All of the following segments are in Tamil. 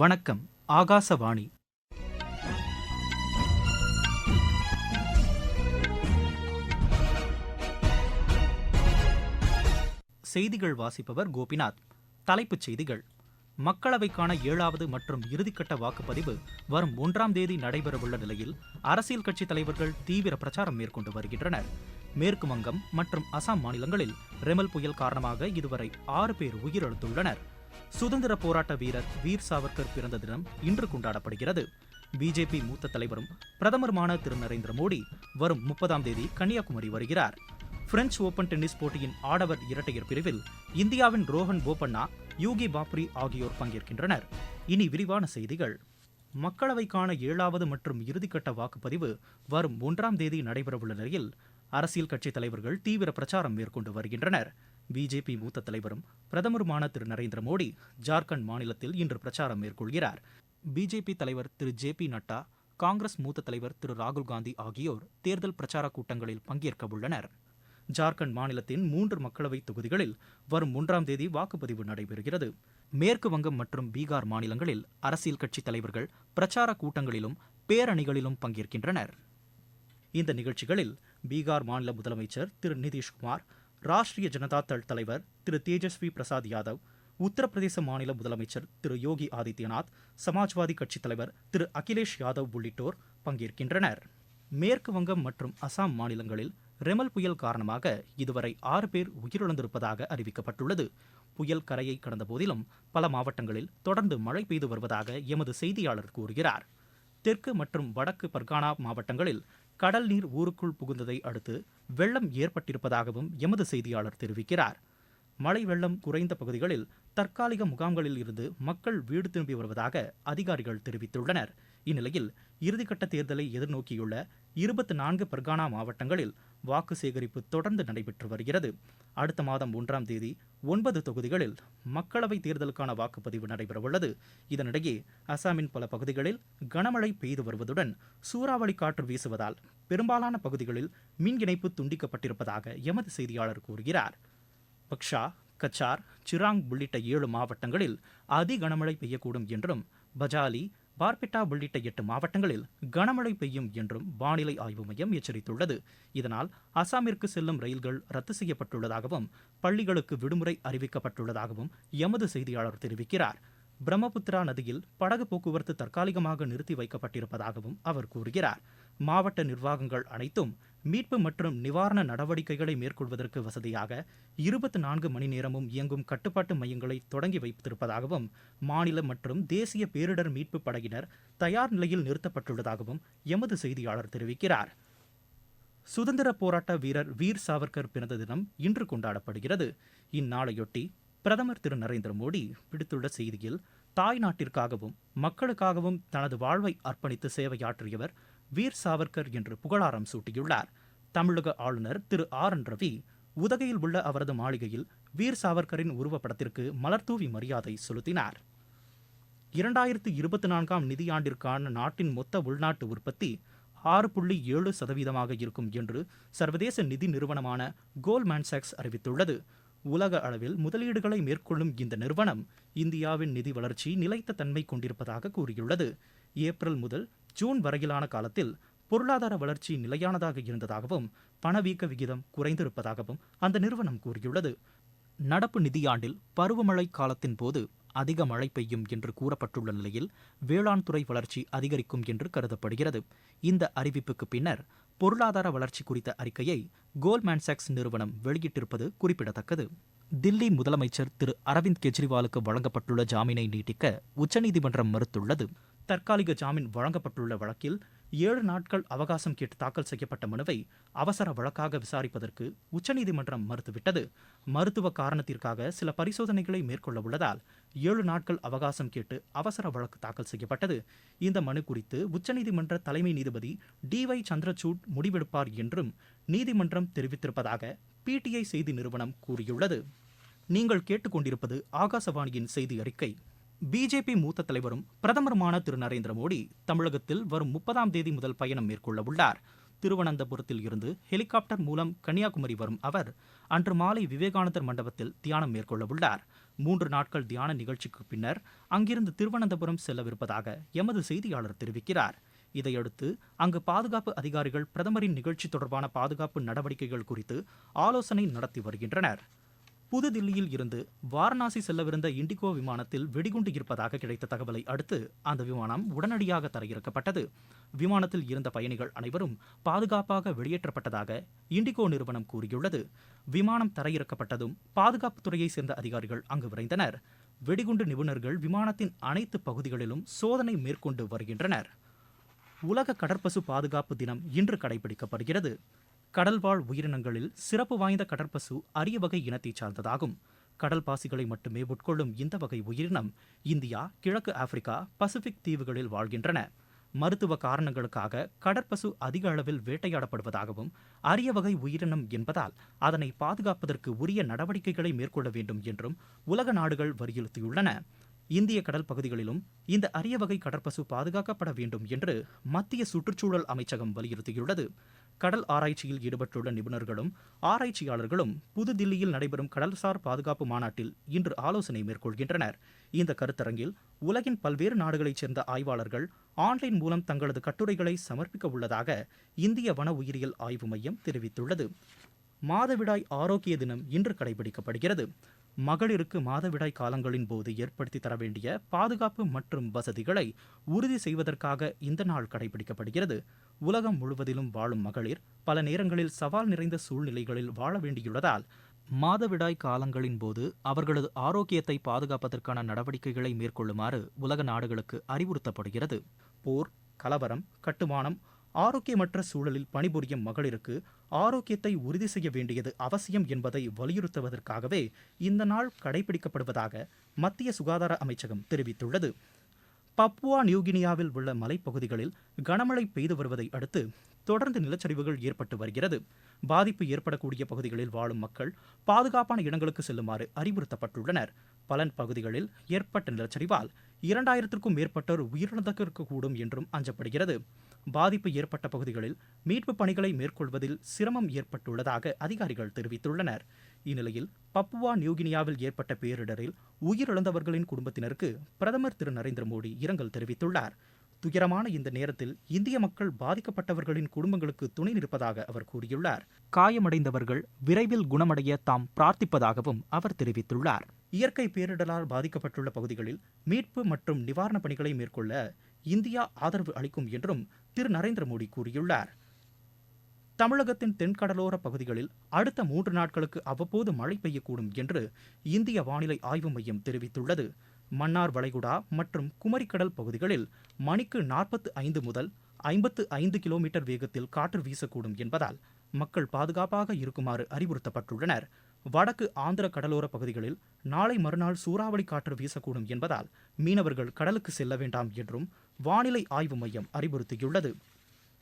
வணக்கம் ஆகாசவாணி. செய்திகள் வாசிப்பவர் கோபிநாத். தலைப்புச் செய்திகள். மக்களவைக்கான ஏழாவது மற்றும் இறுதிக்கட்ட வாக்குப்பதிவு வரும் ஒன்றாம் தேதி நடைபெறவுள்ள நிலையில் அரசியல் கட்சித் தலைவர்கள் தீவிர பிரச்சாரம் மேற்கொண்டு வருகின்றனர். மேற்கு வங்கம் மற்றும் அசாம் மாநிலங்களில் ரெமல் புயல் காரணமாக இதுவரை ஆறு பேர் உயிரிழந்துள்ளனர். சுதந்திர போராட்ட வீரர் வீர் சாவர்கர் பிறந்த தினம் இன்று கொண்டாடப்படுகிறது. பிஜேபி மூத்த தலைவரும் பிரதமருமான திரு நரேந்திர மோடி வரும் முப்பதாம் தேதி கன்னியாகுமரி வருகிறார். பிரெஞ்சு ஓபன் டென்னிஸ் போட்டியின் ஆடவர் இரட்டையர் பிரிவில் இந்தியாவின் ரோஹன் போபண்ணா யூகி பாப்ரி ஆகியோர் பங்கேற்கின்றனர். இனி விரிவான செய்திகள். மக்களவைக்கான ஏழாவது மற்றும் இறுதிக்கட்ட வாக்குப்பதிவு வரும் ஒன்றாம் தேதி நடைபெறவுள்ள நிலையில் அரசியல் கட்சித் தலைவர்கள் தீவிர பிரச்சாரம் மேற்கொண்டு வருகின்றனர். பிஜேபி மூத்த தலைவரும் பிரதமருமான திரு நரேந்திர மோடி ஜார்க்கண்ட் மாநிலத்தில் இன்று பிரச்சாரம் மேற்கொள்கிறார். பிஜேபி தலைவர் திரு ஜே பி நட்டா காங்கிரஸ் மூத்த தலைவர் திரு ராகுல் காந்தி ஆகியோர் தேர்தல் பிரச்சார கூட்டங்களில் பங்கேற்க உள்ளனர். ஜார்க்கண்ட் மாநிலத்தின் மூன்று மக்களவை தொகுதிகளில் வரும் மூன்றாம் தேதி வாக்குப்பதிவு நடைபெறுகிறது. மேற்கு வங்கம் மற்றும் பீகார் மாநிலங்களில் அரசியல் கட்சித் தலைவர்கள் பிரச்சார கூட்டங்களிலும் பேரணிகளிலும் பங்கேற்கின்றனர். இந்த நிகழ்ச்சிகளில் பீகார் மாநில முதலமைச்சர் திரு நிதிஷ்குமார் ராஷ்டிரிய ஜனதா தள் தலைவர் திரு தேஜஸ்வி பிரசாத் யாதவ் உத்தரப்பிரதேச மாநில முதலமைச்சர் திரு யோகி ஆதித்யநாத் சமாஜ்வாதி கட்சித் தலைவர் திரு அகிலேஷ் யாதவ் உள்ளிட்டோர் பங்கேற்கின்றனர். மேற்கு வங்கம் மற்றும் அசாம் மாநிலங்களில் ரெமல் புயல் காரணமாக இதுவரை ஆறு பேர் உயிரிழந்திருப்பதாக அறிவிக்கப்பட்டுள்ளது. புயல் கரையை கடந்த போதிலும் பல மாவட்டங்களில் தொடர்ந்து மழை பெய்து வருவதாக எமது செய்தியாளர் கூறுகிறார். தெற்கு மற்றும் வடக்கு பர்கானா மாவட்டங்களில் கடல் நீர் ஊருக்குள் புகுந்ததை அடுத்து வெள்ளம் ஏற்பட்டிருப்பதாகவும் எமது செய்தியாளர் தெரிவிக்கிறார். மழை வெள்ளம் குறைந்த பகுதிகளில் தற்காலிக முகாம்களில் இருந்து மக்கள் வீடு திரும்பி வருவதாக அதிகாரிகள் தெரிவித்துள்ளனர். இந்நிலையில் இறுதிக்கட்ட தேர்தலை எதிர்நோக்கியுள்ள இருபத்தி நான்கு பர்கானா மாவட்டங்களில் வாக்கு சேகரிப்பு தொடர்ந்து நடைபெற்று வருகிறது. அடுத்த மாதம் ஒன்றாம் தேதி ஒன்பது தொகுதிகளில் மக்களவைத் தேர்தலுக்கான வாக்குப்பதிவு நடைபெறவுள்ளது. இதனிடையே அசாமின் பல பகுதிகளில் கனமழை பெய்து வருவதுடன் சூறாவளி காற்று வீசுவதால் பெரும்பாலான பகுதிகளில் மின் இணைப்பு துண்டிக்கப்பட்டிருப்பதாக எமது செய்தியாளர் கூறுகிறார். பக்ஷா கச்சார் சிராங் உள்ளிட்ட ஏழு மாவட்டங்களில் அதி கனமழை பெய்யக்கூடும் என்றும் பஜாலி பார்பெட்டா உள்ளிட்ட எட்டு மாவட்டங்களில் கனமழை பெய்யும் என்றும் வானிலை ஆய்வு மையம் எச்சரித்துள்ளது. இதனால் அசாமிற்கு செல்லும் ரயில்கள் ரத்து செய்யப்பட்டுள்ளதாகவும் பள்ளிகளுக்கு விடுமுறை அறிவிக்கப்பட்டுள்ளதாகவும் எமது செய்தியாளர் தெரிவிக்கிறார். பிரம்மபுத்திரா நதியில் படகு போக்குவரத்து தற்காலிகமாக நிறுத்தி வைக்கப்பட்டிருப்பதாகவும் அவர் கூறுகிறார். மாவட்ட நிர்வாகங்கள் அனைத்தும் மீட்பு மற்றும் நிவாரண நடவடிக்கைகளை மேற்கொள்வதற்கு வசதியாக இருபத்தி நான்கு மணி நேரமும் இயங்கும் கட்டுப்பாட்டு மையங்களை தொடங்கி வைத்திருப்பதாகவும் மாநில மற்றும் தேசிய பேரிடர் மீட்பு படையினர் தயார் நிலையில் நிறுத்தப்பட்டுள்ளதாகவும் எமது செய்தியாளர் தெரிவிக்கிறார். சுதந்திர போராட்ட வீரர் வீர் சாவர்கர் பிறந்த தினம் இன்று கொண்டாடப்படுகிறது. இந்நாளையொட்டி பிரதமர் திரு. நரேந்திர மோடி விடுத்துள்ள செய்தியில் தாய் நாட்டிற்காகவும் மக்களுக்காகவும் தனது வாழ்வை அர்ப்பணித்து சேவையாற்றியவர் வீர் சாவர்கர் என்று புகழாரம் சூட்டியுள்ளார். தமிழக ஆளுநர் திரு ஆர் என் ரவி உதகையில் உள்ள அவரது மாளிகையில் வீர் சாவர்கரின் உருவப்படத்திற்கு மலர்தூவி மரியாதை செலுத்தினார். இரண்டாயிரத்து இருபத்தி நான்காம் நிதியாண்டிற்கான நாட்டின் மொத்த உள்நாட்டு உற்பத்தி ஆறு புள்ளி ஏழு சதவீதமாக இருக்கும் என்று சர்வதேச நிதி நிறுவனமான கோல்மேன் சாக்ஸ் அறிவித்துள்ளது. உலக அளவில் முதலீடுகளை மேற்கொள்ளும் இந்த நிறுவனம் இந்தியாவின் நிதி வளர்ச்சி நிலைத்த தன்மை கொண்டிருப்பதாக கூறியுள்ளது. ஏப்ரல் முதல் ஜூன் வரையிலான காலத்தில் பொருளாதார வளர்ச்சி நிலையானதாக இருந்ததாகவும் பணவீக்க விகிதம் குறைந்திருப்பதாகவும் அந்த நிறுவனம் கூறியுள்ளது. நடப்பு நிதியாண்டில் பருவமழை காலத்தின் போது அதிக மழை பெய்யும் என்று கூறப்பட்டுள்ள நிலையில் வேளாண் துறை வளர்ச்சி அதிகரிக்கும் என்று கருதப்படுகிறது. இந்த அறிவிப்புக்கு பின்னர் பொருளாதார வளர்ச்சி குறித்த அறிக்கையை கோல்மேன் சாக்ஸ் நிறுவனம் வெளியிட்டிருப்பது குறிப்பிடத்தக்கது. தில்லி முதலமைச்சர் திரு அரவிந்த் கெஜ்ரிவாலுக்கு வழங்கப்பட்டுள்ள ஜாமீனை நீட்டிக்க உச்சநீதிமன்றம் மறுத்துள்ளது. தற்காலிக ஜாமீன் வழங்கப்பட்டுள்ள வழக்கில் ஏழு நாட்கள் அவகாசம் கேட்டு தாக்கல் செய்யப்பட்ட மனுவை அவசர வழக்காக விசாரிப்பதற்கு உச்சநீதிமன்றம் மறுத்துவிட்டது. மருத்துவ காரணத்திற்காக சில பரிசோதனைகளை மேற்கொள்ள உள்ளதால் ஏழு நாட்கள் அவகாசம் கேட்டு அவசர வழக்கு தாக்கல் செய்யப்பட்டது. இந்த மனு குறித்து உச்சநீதிமன்ற தலைமை நீதிபதி டி ஒய் சந்திரசூட் முடிவெடுப்பார் என்றும் நீதிமன்றம் தெரிவித்திருப்பதாக பிடிஐ செய்தி நிறுவனம் கூறியுள்ளது. நீங்கள் கேட்டுக்கொண்டிருப்பது ஆகாசவாணியின் செய்தி அறிக்கை. பிஜேபி மூத்த தலைவரும் பிரதமருமான திரு. நரேந்திர மோடி தமிழகத்தில் வரும் முப்பதாம் தேதி முதல் பயணம் மேற்கொள்ள உள்ளார். திருவனந்தபுரத்தில் இருந்து ஹெலிகாப்டர் மூலம் கன்னியாகுமரி வரும் அவர் அன்று மாலை விவேகானந்தர் மண்டபத்தில் தியானம் மேற்கொள்ள உள்ளார். மூன்று நாட்கள் தியான நிகழ்ச்சிக்கு பின்னர் அங்கிருந்து திருவனந்தபுரம் செல்லவிருப்பதாக எமது செய்தியாளர் தெரிவிக்கிறார். இதையடுத்து அங்கு பாதுகாப்பு அதிகாரிகள் பிரதமரின் நிகழ்ச்சி தொடர்பான பாதுகாப்பு நடவடிக்கைகள் குறித்து ஆலோசனை நடத்தி வருகின்றனர். புதுதில்லியில் இருந்து வாரணாசி செல்லவிருந்த இண்டிகோ விமானத்தில் வெடிகுண்டு இருப்பதாக கிடைத்த தகவலை அடுத்து அந்த விமானம் உடனடியாக தரையிறக்கப்பட்டது. விமானத்தில் இருந்த பயணிகள் அனைவரும் பாதுகாப்பாக வெளியேற்றப்பட்டதாக இண்டிகோ நிறுவனம் கூறியுள்ளது. விமானம் தரையிறக்கப்பட்டதும் பாதுகாப்பு துறையைச் சேர்ந்த அதிகாரிகள் அங்கு விரைந்தனர். வெடிகுண்டு நிபுணர்கள் விமானத்தின் அனைத்து பகுதிகளிலும் சோதனை மேற்கொண்டு வருகின்றனர். உலக கடற்பசு பாதுகாப்பு தினம் இன்று கடைபிடிக்கப்படுகிறது. கடல்வாழ் உயிரினங்களில் சிறப்பு வாய்ந்த கடற்பசு அரிய வகை இனத்தைச் சார்ந்ததாகும். கடல் பாசிகளை மட்டுமே உட்கொள்ளும் இந்த வகை உயிரினம் இந்தியா கிழக்கு ஆப்பிரிக்கா பசிபிக் தீவுகளில் வாழ்கின்றன. மருத்துவ காரணங்களுக்காக கடற்பசு அதிக அளவில் வேட்டையாடப்படுவதாகவும் அரிய வகை உயிரினம் என்பதால் அதனை பாதுகாப்பதற்கு உரிய நடவடிக்கைகளை மேற்கொள்ள வேண்டும் என்றும் உலக நாடுகள் வலியுறுத்தியுள்ளன. இந்திய கடல் பகுதிகளிலும் இந்த அரிய வகை கடற்பசு பாதுகாக்கப்பட வேண்டும் என்று மத்திய சுற்றுச்சூழல் அமைச்சகம் வலியுறுத்தியுள்ளது. கடல் ஆராய்ச்சியில் ஈடுபட்டுள்ள நிபுணர்களும் ஆராய்ச்சியாளர்களும் புதுதில்லியில் நடைபெறும் கடல்சார் பாதுகாப்பு மாநாட்டில் இன்று ஆலோசனை மேற்கொள்கின்றனர். இந்த கருத்தரங்கில் உலகின் பல்வேறு நாடுகளைச் சேர்ந்த ஆய்வாளர்கள் ஆன்லைன் மூலம் தங்களது கட்டுரைகளை சமர்ப்பிக்க உள்ளதாக இந்திய வன உயிரியல் ஆய்வு மையம் தெரிவித்துள்ளது. மாதவிடாய் ஆரோக்கிய தினம் இன்று கடைபிடிக்கப்படுகிறது. மகளிருக்கு மாதவிடாய் காலங்களின் போது ஏற்படுத்தி தர வேண்டிய பாதுகாப்பு மற்றும் வசதிகளை உறுதி செய்வதற்காக இந்த நாள் கடைபிடிக்கப்படுகிறது. உலகம் முழுவதிலும் வாழும் மகளிர் பல நேரங்களில் சவால் நிறைந்த சூழ்நிலைகளில் வாழ வேண்டியுள்ளதால் மாதவிடாய் காலங்களின் போது அவர்களது ஆரோக்கியத்தை பாதுகாப்பதற்கான நடவடிக்கைகளை மேற்கொள்ளுமாறு உலக நாடுகளுக்கு அறிவுறுத்தப்படுகிறது. போர் கலவரம் கட்டுமானம் ஆரோக்கியமற்ற சூழலில் பணிபுரியும் மகளிருக்கு ஆரோக்கியத்தை உறுதி செய்ய வேண்டியது அவசியம் என்பதை வலியுறுத்துவதற்காகவே இந்த நாள் கடைபிடிக்கப்படுவதாக மத்திய சுகாதார அமைச்சகம் தெரிவித்துள்ளது. பப்புவா நியூகினியாவில் உள்ள மலைப்பகுதிகளில் கனமழை பெய்து வருவதை அடுத்து தொடர்ந்து நிலச்சரிவுகள் ஏற்பட்டு வருகிறது. பாதிப்பு ஏற்படக்கூடிய பகுதிகளில் வாழும் மக்கள் பாதுகாப்பான இடங்களுக்கு செல்லுமாறு அறிவுறுத்தப்பட்டுள்ளனர். பலன் பகுதிகளில் ஏற்பட்ட நிலச்சரிவால் இரண்டாயிரத்திற்கும் மேற்பட்டோர் உயிரிழந்திருக்கக்கூடும் என்றும் அஞ்சப்படுகிறது. பாதிப்பு ஏற்பட்ட பகுதிகளில் மீட்புப் பணிகளை மேற்கொள்வதில் சிரமம் ஏற்பட்டுள்ளதாக அதிகாரிகள் தெரிவித்துள்ளனர். இந்நிலையில் பப்புவா நியூகினியாவில் ஏற்பட்ட பேரிடரில் உயிரிழந்தவர்களின் குடும்பத்தினருக்கு பிரதமர் திரு. நரேந்திர மோடி இரங்கல் தெரிவித்துள்ளார். துயரமான இந்த நேரத்தில் இந்திய மக்கள் பாதிக்கப்பட்டவர்களின் குடும்பங்களுக்கு துணை நிற்பதாக அவர் கூறியுள்ளார். காயமடைந்தவர்கள் விரைவில் குணமடைய தாம் பிரார்த்திப்பதாகவும் அவர் தெரிவித்துள்ளார். இயற்கை பேரிடரால் பாதிக்கப்பட்டுள்ள பகுதிகளில் மீட்பு மற்றும் நிவாரணப் பணிகளை மேற்கொள்ள இந்தியா ஆதரவு அளிக்கும் என்றும் திரு. நரேந்திர மோடி கூறியுள்ளார். தமிழகத்தின் தென்கடலோர பகுதிகளில் அடுத்த மூன்று நாட்களுக்கு அவ்வப்போது மழை பெய்யக்கூடும் என்று இந்திய வானிலை ஆய்வு மையம் தெரிவித்துள்ளது. மன்னார் வளைகுடா மற்றும் குமரிக்கடல் பகுதிகளில் மணிக்கு நாற்பத்து ஐந்து முதல் ஐம்பத்து ஐந்து கிலோமீட்டர் வேகத்தில் காற்று வீசக்கூடும் என்பதால் மக்கள் பாதுகாப்பாக இருக்குமாறு அறிவுறுத்தப்பட்டுள்ளனர். வடக்கு ஆந்திர கடலோர பகுதிகளில் நாளை மறுநாள் சூறாவளி காற்று வீசக்கூடும் என்பதால் மீனவர்கள் கடலுக்கு செல்ல வேண்டாம் என்றும் வானிலை ஆய்வு மையம் அறிவுறுத்தியுள்ளது.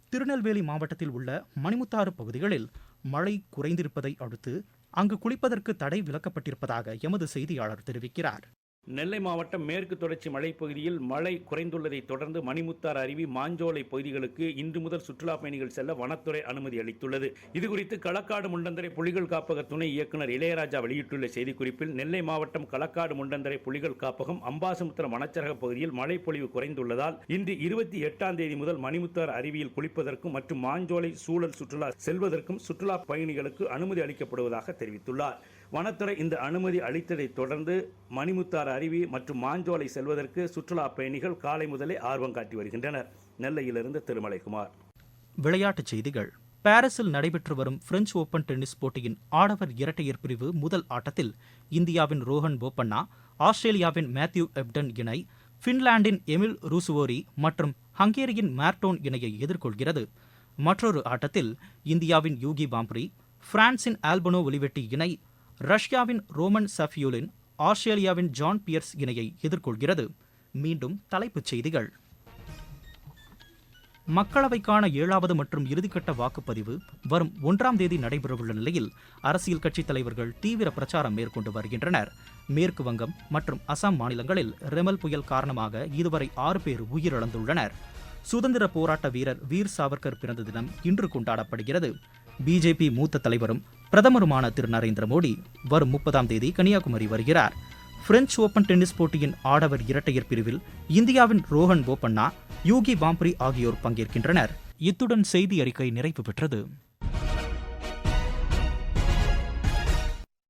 திருநெல்வேலி மாவட்டத்தில் உள்ள மணிமுத்தாறு பகுதிகளில் மழை குறைந்திருப்பதை அடுத்து அங்கு குளிப்பதற்கு தடை விலக்கப்பட்டிருப்பதாக எமது செய்தியாளர் தெரிவிக்கிறார். நெல்லை மாவட்டம் மேற்கு தொடர்ச்சி மலைப்பகுதியில் மழை குறைந்துள்ளதை தொடர்ந்து மணிமுத்தார் அருவி மாஞ்சோலை பகுதிகளுக்கு இன்று முதல் சுற்றுலா பயணிகள் செல்ல வனத்துறை அனுமதி அளித்துள்ளது. இதுகுறித்து களக்காடு முண்டந்தரை புலிகள் காப்பக துணை இயக்குநர் இளையராஜா வெளியிட்டுள்ள செய்திக்குறிப்பில் நெல்லை மாவட்டம் களக்காடு முண்டந்தரை புலிகள் காப்பகம் அம்பாசமுத்திரம் வனச்சரக பகுதியில் மழைப்பொழிவு குறைந்துள்ளதால் இன்று இருபத்தி எட்டாம் தேதி முதல் மணிமுத்தார் அருவியில் குளிப்பதற்கும் மற்றும் மாஞ்சோலை சூழல் சுற்றுலா செல்வதற்கும் சுற்றுலா பயணிகளுக்கு அனுமதி அளிக்கப்படுவதாக தெரிவித்துள்ளார். வனத்துறை இந்த அனுமதி அளித்ததை தொடர்ந்து மணிமுத்தார் அருவி மற்றும் மாஞ்சோலை செல்வதற்கு சுற்றுலா பயணிகள் காலை முதலே ஆர்வம் காட்டி வருகின்றனர். நெல்லையிலிருந்து திருமலைக்குமார். விளையாட்டுச் செய்திகள். பாரிஸில் நடைபெற்று வரும் பிரெஞ்சு ஓபன் டென்னிஸ் போட்டியின் ஆடவர் இரட்டையர் பிரிவு முதல் ஆட்டத்தில் இந்தியாவின் ரோஹன் போப்பண்ணா ஆஸ்திரேலியாவின் மேத்யூ எப்டன் இணை பின்லாந்தின் எமில் ரூசுவோரி மற்றும் ஹங்கேரியின் மார்டோன் இணையை எதிர்கொள்கிறது. மற்றொரு ஆட்டத்தில் இந்தியாவின் யூகி பாம்ப்ரி பிரான்சின் ஆல்பனோ ஒலிவெட்டி இணை ரஷ்யாவின் ரோமன் சஃபியூலின் ஆஸ்திரேலியாவின் ஜான் பியர்ஸ் இணையை எதிர்கொள்கிறது. மீண்டும் தலைப்புச் செய்திகள். மக்களவைக்கான ஏழாவது மற்றும் இறுதிக்கட்ட வாக்குப்பதிவு வரும் ஒன்றாம் தேதி நடைபெறவுள்ள நிலையில் அரசியல் கட்சித் தலைவர்கள் தீவிர பிரச்சாரம் மேற்கொண்டு வருகின்றனர். மேற்கு வங்கம் மற்றும் அசாம் மாநிலங்களில் ரெமல் புயல் காரணமாக இதுவரை ஆறு பேர் உயிரிழந்துள்ளனர். சுதந்திர போராட்ட வீரர் வீர் சாவர்கர் பிறந்த தினம் இன்று கொண்டாடப்படுகிறது. பிஜேபி மூத்த தலைவரும் பிரதமருமான திரு நரேந்திர மோடி வரும் முப்பதாம் தேதி கன்னியாகுமரி வருகிறார். பிரெஞ்சு ஓபன் டென்னிஸ் போட்டியின் ஆடவர் இரட்டையர் பிரிவில் இந்தியாவின் ரோஹன் போபண்ணா யூகி பாம்பரி ஆகியோர் பங்கேற்கின்றனர். இத்துடன் செய்தி அறிக்கை நிறைவு பெற்றது.